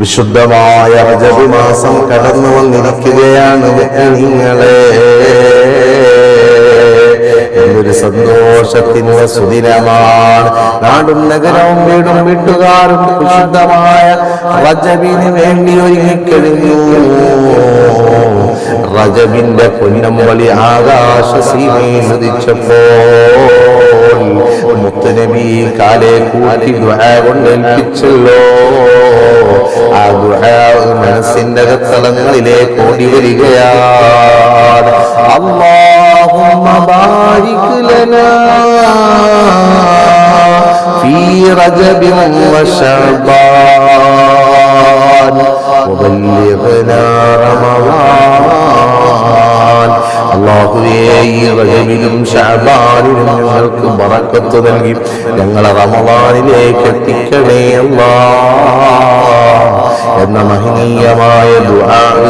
വിശുദ്ധമായ മാസം കടന്നു വന്നിരിക്കുകയാണ് നിങ്ങളെ ഒരു സന്തോഷത്തിന്റെ സുദിനമാണ്. നാടും നഗരവും വീടും വീട്ടുകാരും വിശുദ്ധമായ റജബിന് വേണ്ടി ഒരുങ്ങിക്കഴിഞ്ഞു. റജബിന്റെ പൊന്നമ്പളി ആകാശ സീമയിൽ ഉദിച്ചപ്പോൾ മുത്തുനബി കാലെ കൂട്ടി കൊണ്ട് ആ ദുആ മനസ്സിന്റെ അകത്തളങ്ങളിലേക്ക് ഓടി വരികയാണ് اللهم بارك لنا في رجب وشعبان وبلغنا رمضان അള്ളാഹുവേ ഈ ഞങ്ങൾക്ക് ബറക്കത്ത് നൽകി ഞങ്ങളെ റമവാനിലേക്ക് എത്തിക്കണേ അല്ലാ. എന്ന മഹനീയമായ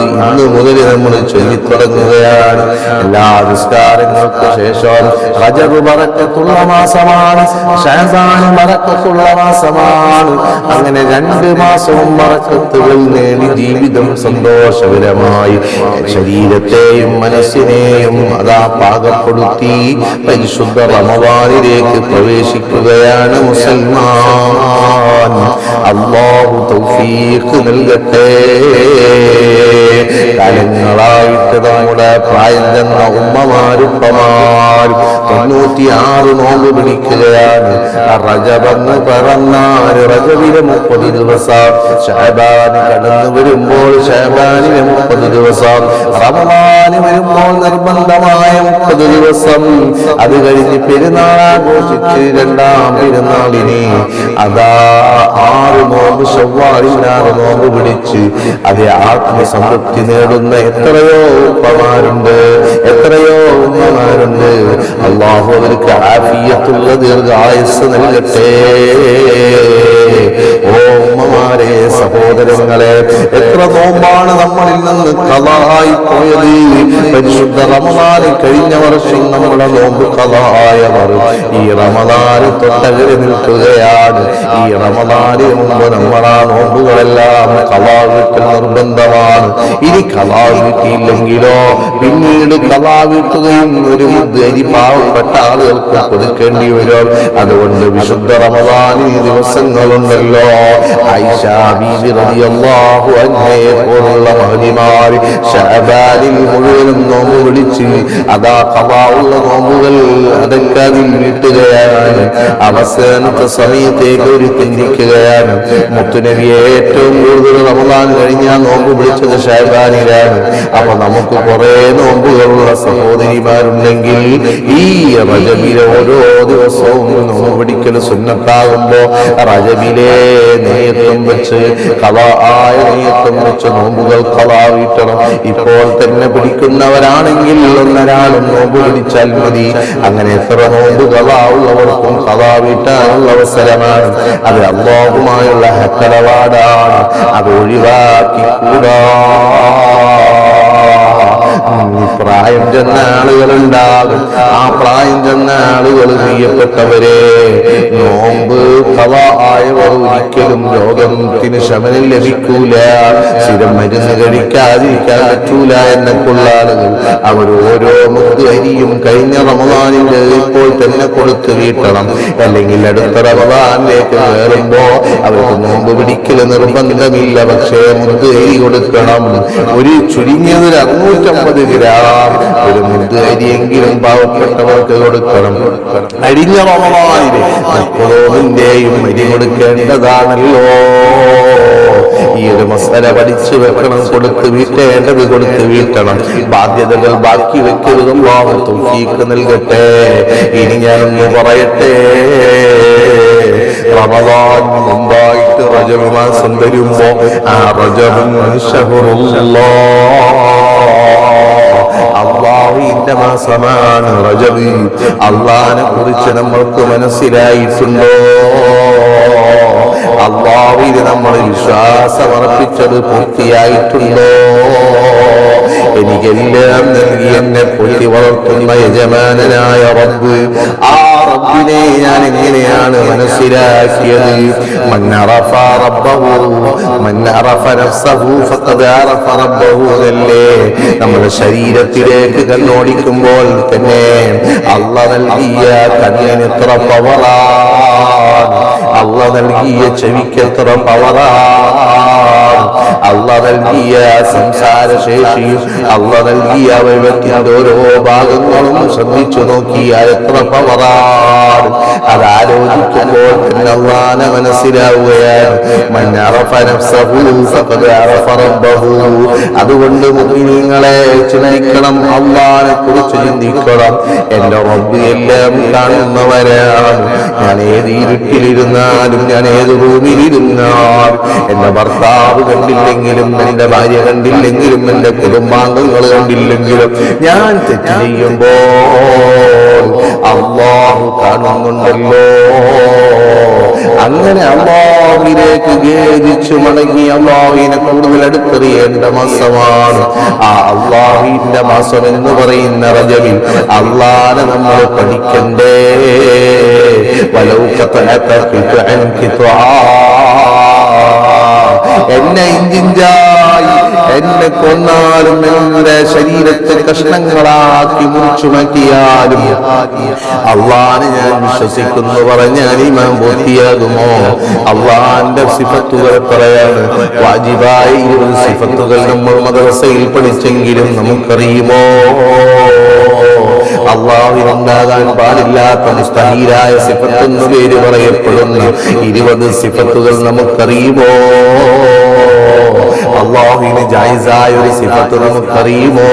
ഇന്ന് മുതൽ നമ്മൾ ചൊല്ലിത്തുടങ്ങുകയാണ്. എല്ലാ നിസ്കാരങ്ങൾക്ക് ശേഷം റജബ് മറക്കത്തുള്ള മാസമാണ് ഷാബാൻ മറക്കത്തുള്ള മാസമാണ്. അങ്ങനെ രണ്ട് മാസവും മറക്കത്തുകൾ നേടി ജീവിതം സന്തോഷകരമായി. ശരീരത്തെയും മനസ്സിനെയും അതാ പാകപ്പെടുത്തി പരിശുദ്ധ റമവാനിലേക്ക് പ്രവേശിക്കുകയാണ് മുസൽമാൻ അള്ളാഹു തൗഫീഖ് നൽകട്ടെ. കാലങ്ങളായിട്ട് നമ്മുടെ പ്രായം ചെന്ന ഉമ്മമാരുപ്പമാരും തൊണ്ണൂറ്റിയാറ് നോമ്പ് പിടിക്കുകയാണ്. റജബെന്ന് പറഞ്ഞാൽ റജബിലെ മുപ്പത് ദിവസം. ഷഹബാൻ കടന്നു വരുമ്പോൾ ഷഹബാനിലെ മുപ്പത് ദിവസം. റമദാന് വരുമ്പോൾ നിർബന്ധമായ മുപ്പത് ദിവസം. അത് കഴിഞ്ഞ് പെരുന്നാൾ ആഘോഷിച്ച് രണ്ടാം പെരുന്നാളിനെ അതാ ആറ് നോമ്പ് ചൊവ്വാറിനാറ് നോമ്പ് പിടിച്ച്. അതേ ആത്മസംതൃപ്തി നേടുന്ന എത്രയോ ഉപ്പമാരുണ്ട് എത്രയോ ഉമ്മമാരുണ്ട്. അള്ളാഹു അവർക്ക് ആഫിയത്തുള്ള ദീർഘായുസ് നൽകട്ടെ. ഓ ഉമ്മമാരെ സഹോദരങ്ങളെ എത്ര നോമ്പാണ് നമ്മളിൽ നിന്ന് കഥായി പോയത്? പരിശുദ്ധ റമദാന് കഴിഞ്ഞ വർഷം നമ്മുടെ നോമ്പ് കഥായവർ ഈ റമദാന് തൊട്ടകരെ നിൽക്കുകയാണ്. ഈ റമദാന് മുമ്പ് നമ്മളാ നോമ്പുകളെല്ലാം കഥാവിട്ട് നിർബന്ധമാണ്. ഇനി കഥാവിട്ടില്ലെങ്കിലോ പിന്നീട് കഥാവിട്ടുകയും ഒരു അരി പാവപ്പെട്ട ആളുകൾക്ക് കൊടുക്കേണ്ടി വരും. അതുകൊണ്ട് വിശുദ്ധ റമദാൻ ഈ ദിവസങ്ങളുണ്ടല്ലോ. അൻഹയെ പോലുള്ള മഹനിമാർ ഷഅബാനിൽ മുഴുവനും നോമ്പ് വിളിച്ച് അതാ കവാവുള്ള നോമ്പുകൾ അതൊക്കെ അതിൽ വീട്ടുകയാണ് അവസാനത്തെ സമയത്തേക്ക് ഒരു തിരിക്കുകയാണ്. മുത്തുനബി ഏറ്റവും കൂടുതൽ റമദാൻ കഴിഞ്ഞാൽ നോമ്പ് വിളിച്ചത് ഷഹബാനിലാണ് അപ്പൊ നമുക്ക് കുറെ നോമ്പുകളുള്ള സഹോദരിമാരുണ്ടെങ്കിൽ ഈ റജബിലെ ഓരോ ദിവസവും നോമ്പ് പിടിക്കൽ സുന്നത്താകുമ്പോ റജബിലെ നെയ്യത്വം വെച്ച് കഥ ആയ നെയ്യത്വം വെച്ച് നോമ്പുകൾ കഥ ഇപ്പോൾ തന്നെ പിടിക്കുന്നവരാണെങ്കിൽ ഒന്നൊരാളും നോമ്പ് പിടിച്ചാൽ മതി. അങ്ങനെ എത്ര നോമ്പ് കഥ വീട്ടാനുള്ള അവസരമാണ്. അത് അള്ളാഹുമായുള്ള ഹക്കടപാടാണ് അത് ഒഴിവാക്കി കൂടാ പ്രായം ചെന്ന ആളുകളുണ്ടാകും. ആ പ്രായം ചെന്ന ആളുകൾ പ്രിയപ്പെട്ടവരെ നോമ്പ് ആയവർ ഒരിക്കലും രോഗത്തിന് ശമനം ലഭിക്കൂല. സ്ഥിരം മരുന്ന് കഴിക്കാതിരിക്കാൻ പറ്റൂല എന്നൊക്കെയുള്ള ആളുകൾ അവർ ഓരോ മുക്ക് അരിയും കഴിഞ്ഞ റമദാനിന്റെ ഇപ്പോൾ തന്നെ കൊടുത്തു വീട്ടണം. അല്ലെങ്കിൽ അടുത്ത റമദാനിലേക്ക് കയറുമ്പോ അവർക്ക് നോമ്പ് പിടിക്കൽ നിർബന്ധമില്ല. പക്ഷേ മുക്ക് അരി കൊടുക്കണം. ഒരു ചുരുങ്ങിയത് ഒരു അറുന്നൂറ്റമ്പത് ഗ്രാം ഒരു മുന്ത് അരിയെങ്കിലും പാവപ്പെട്ടവർക്ക് കൊടുക്കണം. റമദാനിലെ മുപ്പതോമിന്റെയും അരി കൊടുക്കേണ്ടതാണല്ലോ. ഈ ഒരു മസാല പഠിച്ചു വെക്കണം കൊടുത്ത് വീട്ടേണ്ടത് കൊടുത്ത് വീട്ടണം. ബാധ്യതകൾ ബാക്കി വെക്കരുതും തൗഫീഖ് നൽകട്ടെ. ഇനി ഞാനൊന്ന് പറയട്ടെ. റമദാൻ മുമ്പായിട്ട് റജബ് മാസം വരുമ്പോ ആ റജബും റജബ്. അള്ളാഹിനെ കുറിച്ച് നമ്മൾക്ക് മനസ്സിലായിട്ടുണ്ടോ? അള്ളാഹുവിന് നമ്മൾ വിശ്വാസമർപ്പിച്ചത് പൂർത്തിയായിട്ടുണ്ടോ? എനിക്കെല്ലാം നൽകി എന്നെ പൊട്ടി വളർത്തുന്ന യജമാനനായ റബ്ബ്. ആ റബ്ബിനെ ഞാൻ എങ്ങനെയാണ് മനസ്സിലാക്കിയത്? മന്നറഫ റബ്ബഹു അറഫ റബ്ബഹു നമ്മുടെ ശരീരത്തിലേക്ക് കണ്ണോടിക്കുമ്പോൾ തന്നെ അല്ല നൽകിയ കണ്ണിന് എത്ര പവറാ അല്ല നൽകിയ ചെവിക്ക് എത്ര പവറാണ്? ഓരോ ഭാഗങ്ങളും ശ്രദ്ധിച്ചു നോക്കിയാൽ എത്ര പവറാണ്. അത് ആലോചിക്കുമ്പോൾ തന്നെ അള്ളാനെ മനസ്സിലാവുകയാണ് അതുകൊണ്ട് നിങ്ങളെ ചിന്തിക്കണം. അള്ളാനെ കുറിച്ച് ചിന്തിക്കണം. എന്റെ റബ്ബ് എല്ലാം കാണുന്നവരാണ്. ഞാൻ ഏത് ഇരുട്ടിലിരുന്നാലും ഞാൻ ഏത് റൂമിലിരുന്നാലും എന്റെ ഭർത്താവ് കണ്ടില്ലെങ്കിലും എന്റെ ഭാര്യ കണ്ടില്ലെങ്കിലും എന്റെ കുടുംബാംഗങ്ങൾ കണ്ടില്ലെങ്കിലും ഞാൻ തെറ്റ് ചെയ്യുമ്പോൾ അള്ളാഹു കാണുന്നുണ്ടല്ലോ. അങ്ങനെ അള്ളാഹുവിലേക്ക് ഖേദിച്ചു മടങ്ങി അള്ളാഹുവിനെ കൂടുതൽ അടുത്തെറിയേണ്ട മാസമാണ്. ആ അള്ളാഹുവിന്റെ മാസം എന്ന് പറയുന്ന റജവിൽ അള്ളാനെ നമ്മൾ പഠിക്കണ്ടേ. കിത്ആ. എന്നെ ഇഞ്ചിഞ്ചായി എന്നെ കൊന്നാലും എന്റെ ശരീരത്തെ കഷ്ണങ്ങളാക്കി മുറിച്ചു മാറ്റിയാലും അള്ളാനെ ഞാൻ വിശ്വസിക്കുന്നു പറഞ്ഞാൽ ഇമാം ബോധിയാകുമോ അള്ളാന്റെ സിഫത്തുകൾ പറയാണ് വാജിബായ ഇരുപത് സിഫത്തുകൾ നമ്മൾ മദ്രസയിൽ പഠിച്ചെങ്കിലും നമുക്കറിയുമോ? അള്ളാഹുവിനുണ്ടാകാൻ പാടില്ലാത്ത മുസ്തഹീലായ സിഫത്ത് എന്ന് പേര് പറയപ്പെടുന്ന. ഇരുപത് സിഫത്തുകൾ നമുക്കറിയുമോ? അള്ളാഹുവിന് ജായിസായ ഒരു സിഫത്ത് നമുക്കറിയുമോ?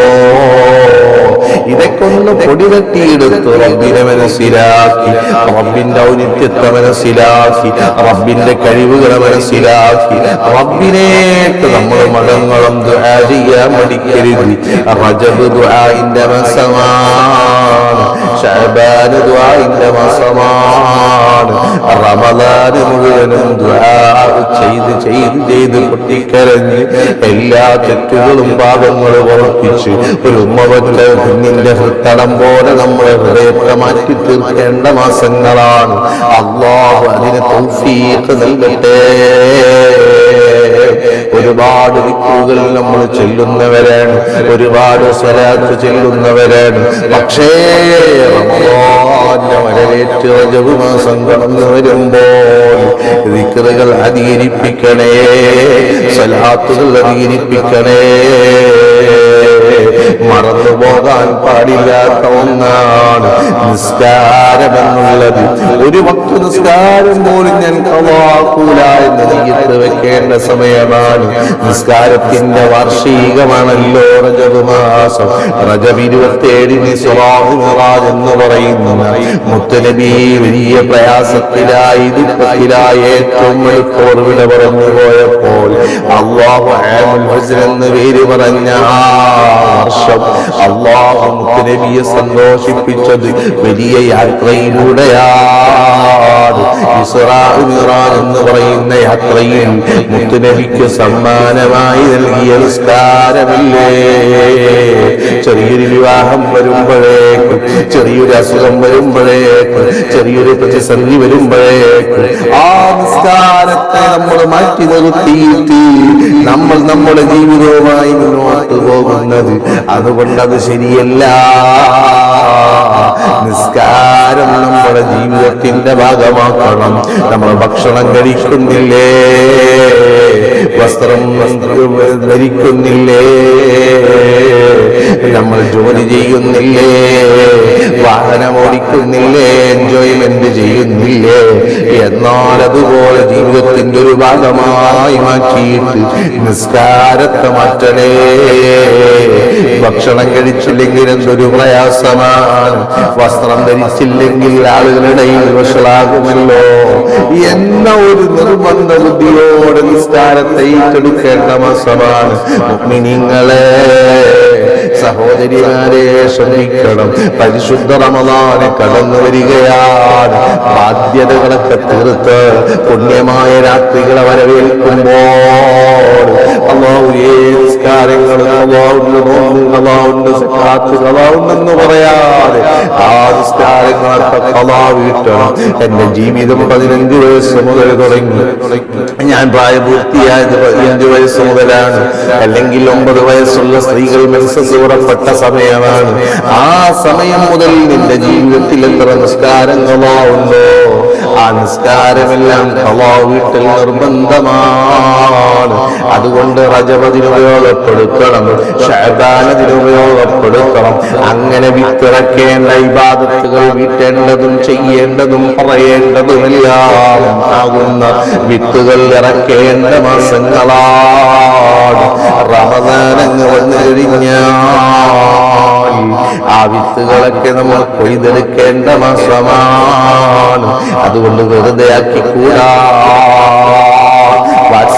ഇതൊക്കെ ഒന്ന് പൊടി തട്ടിയെടുത്തു റബ്ബിനെ മനസ്സിലാക്കി റബ്ബിന്റെ ഔന്നിത്യത്തെ മനസ്സിലാക്കി റബ്ബിന്റെ കഴിവുകളെ മനസ്സിലാക്കി റബ്ബിനേക്ക് നമ്മൾ മതങ്ങളും ചെയ്യാൻ മടിക്കരുത്. റജബ് ദുആന്റെ മാസമാണ് ഷഅബാൻ ദുആന്റെ മാസമാണ്. റമദാൻ മുഴുവനും ദുആ ചെയ്ത് ചെയ്ത് ചെയ്ത് പൊട്ടിക്കരഞ്ഞ് എല്ലാ തെറ്റുകളും പാപങ്ങളും ഓർപ്പിച്ച് ഒരു ഉമ്മവന്റെ കുഞ്ഞിന്റെ ഹൃത്തടം പോലെ നമ്മളെ ഹൃദയത്തെ മാറ്റി തീർക്കേണ്ട മാസങ്ങളാണ്. അള്ളാഹു അതിനെ തൗഫീഖ് നൽകട്ടെ. ഒരുപാട് വിക്കുകൾ നമ്മൾ ചെല്ലുന്നവരാണ്. ഒരുപാട് സ്വരാത്ത് ചെല്ലുന്നവരാണ്. പക്ഷേ റമദാന്റെ വരവേറ്റ് റജബ് മാസം കടന്നു വരുമ്പോൾ വിക്രുകൾ അധികരിപ്പിക്കണേ. സ്വലാത്തുകൾ അധികരിപ്പിക്കണേ. മറന്നു പോകാൻ പാടില്ലാത്ത ഒന്നാണ് നിസ്കാരം എന്നുള്ളത് ഒരു ഭക്ത നിസ്കാരം പോലും ഞാൻ കവാക്കൂല എന്ന് നെയ്യത്ത് വെക്കേണ്ട സമയമാണ്. നിസ്കാരത്തിന്റെ വാർഷികമാണല്ലോ റജബ് മാസം. റജബ് ഇരുപത്തിയേഴിന് മിറാജ് എന്ന് പറയുന്നു. മുത്തനബി വലിയ പ്രയാസത്തിലായി ദുഃഖത്തിലായി ഏറ്റവും എളുപ്പവർ വിട പറഞ്ഞു പോയപ്പോൾ അള്ളാഹു എന്ന് പേര് പറഞ്ഞ ആ വർഷം അള്ളാഹു മുത്തനബിയെ സന്തോഷിപ്പിച്ചത് വലിയ യാത്രയിലൂടെയാണ്. എന്ന് പറയുന്ന യാത്രയിൽ മുത്തുനബിക്ക് സമ്മാനമായി നൽകിയ നിസ്കാരമില്ലേ? ചെറിയൊരു വിവാഹം വരുമ്പോഴേക്ക് ചെറിയൊരു അസുഖം വരുമ്പോഴേക്ക് ചെറിയൊരു പ്രതിസന്ധി വരുമ്പോഴേക്ക് ആ നിസ്കാരത്തെ നമ്മൾ മാറ്റി നിർത്തിയിട്ട് നമ്മൾ നമ്മുടെ ജീവിതവുമായി മുന്നോട്ട് പോകുന്നത് അതുകൊണ്ട് അത് ശരിയല്ല. നിസ്കാരം നമ്മുടെ ജീവിതത്തിന്റെ ഭാഗമാക്കണം. നമ്മൾ ഭക്ഷണം കഴിക്കുന്നില്ലേ? വസ്ത്രം ധരിക്കുന്നില്ലേ? നമ്മൾ ജോലി ചെയ്യുന്നില്ലേ? വാഹനം ഓടിക്കുന്നില്ലേ എൻജോയ്മെന്റ് ചെയ്യുന്നില്ലേ? എന്നാൽ അതുപോലെ ജീവിതത്തിന്റെ ഒരു ഭാഗമായി മാറ്റിയിട്ട് നിസ്കാരത്തെ മാറ്റണേ ഭക്ഷണം കഴിച്ചില്ലെങ്കിൽ എന്തൊരു പ്രയാസമാണ്. വസ്ത്രം ധരിച്ചില്ലെങ്കിൽ ആളുകളിടയിൽ വഷളാകുമല്ലോ. എന്ന ഒരു നിർബന്ധ ബുദ്ധിയോടെ നിസ്കാരത്തെ ഏറ്റെടുക്കേണ്ട മാസമാണ്. മുഅ്മിനീങ്ങളെ സഹോദരിമാരെ ശ്രമിക്കണം പരിശുദ്ധ റമദാന് കടന്നു വരികയാണ്. ബാധ്യതകളൊക്കെ തീർത്ത് പുണ്യമായ രാത്രികളെ വരവേൽക്കുമ്പോൾ കളാവുണ്ടെന്ന് പറയാതെ ആ നിസ്കാരങ്ങളൊക്കെ കളാ വീട്ടണം. എന്റെ ജീവിതം പതിനഞ്ച് വയസ്സ് മുതൽ തുടങ്ങി. ഞാൻ പ്രായപൂർത്തിയായത് പതിനഞ്ച് വയസ്സ് മുതലാണ്. അല്ലെങ്കിൽ ഒമ്പത് വയസ്സുള്ള സ്ത്രീകൾ മെൻസസ് പുറപ്പെട്ട സമയമാണ്. ആ സമയം മുതൽ നിന്റെ ജീവിതത്തിൽ എത്ര നിസ്കാരങ്ങളാവുന്നോ ആ നിസ്കാരമെല്ലാം വീട്ടിൽ നിർബന്ധമാണ്. അതുകൊണ്ട് റജപതിന് ഉപയോഗപ്പെടുത്തണം ഷഹബാനതിന് ഉപയോഗപ്പെടുത്തണം അങ്ങനെ വിത്തിറക്കേണ്ട ഇബാദത്തുകൾ വീട്ടേണ്ടതും ചെയ്യേണ്ടതും പറയേണ്ടതുമെല്ലാം. ആകുന്ന വിത്തുകൾ ഇറക്കേണ്ട മാസങ്ങളാണ്. റമദാനങ്ങൾ വന്നു കഴിഞ്ഞാൽ ആ വിത്തുകളൊക്കെ നമ്മൾ കൊയ്തെടുക്കേണ്ട മാസമാണ്. അതുകൊണ്ട് വെറുതെ ആക്കിക്കൂടാ.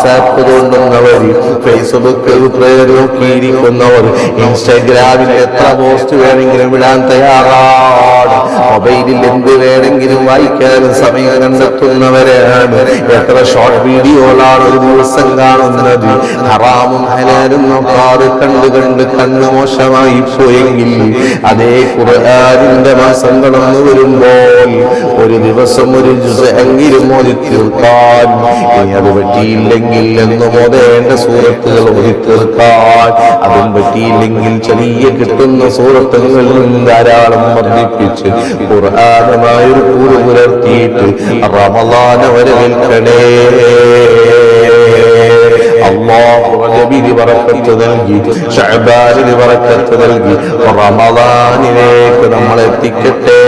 വാട്സാപ്പ് തോണ്ടുന്നവർ ഫേസ്ബുക്ക് നോക്കിയിരിക്കുന്നവർ ഇൻസ്റ്റാഗ്രാമിൽ എത്ര പോസ്റ്റ് വേണമെങ്കിലും വിടാൻ തയ്യാറാണ്. മൊബൈലിൽ എന്ത് വേണമെങ്കിലും വായിക്കാനും സമയം കണ്ടെത്തുന്നവരാണ്. എത്ര ഷോർട്ട് വീഡിയോകളാണ് ഒരു ദിവസം കാണുന്നത്. ഹറാമും ഹലാലും നോക്കാറ് കണ്ട് കണ്ട് കണ്ണ് മോശമായി പോയെങ്കിൽ അതേ ഖുർആാനിന്റെ മാസം കടന്നു വരുമ്പോൾ ഒരു ദിവസം ഒരു എങ്കിലും ഒരു തീർക്കാൻ അത് പറ്റിയില്ലെങ്കിൽ എന്ന് മോദേണ്ട സൂറത്തുകൾ ഓതി തീർക്കാൻ. അതും പറ്റിയില്ലെങ്കിൽ ചെറിയ കിട്ടുന്ന സൂറത്തുകളിൽ ധാരാളം വർദ്ധിപ്പിച്ച് ഖുർആാനുമായൊരു കൂട് പുലർത്തിയിട്ട് റമദാന റജബിന് ബറക്കത്ത് നൽകി നൽകി. റമദാനിലേക്ക് നമ്മൾ എത്തിക്കട്ടെ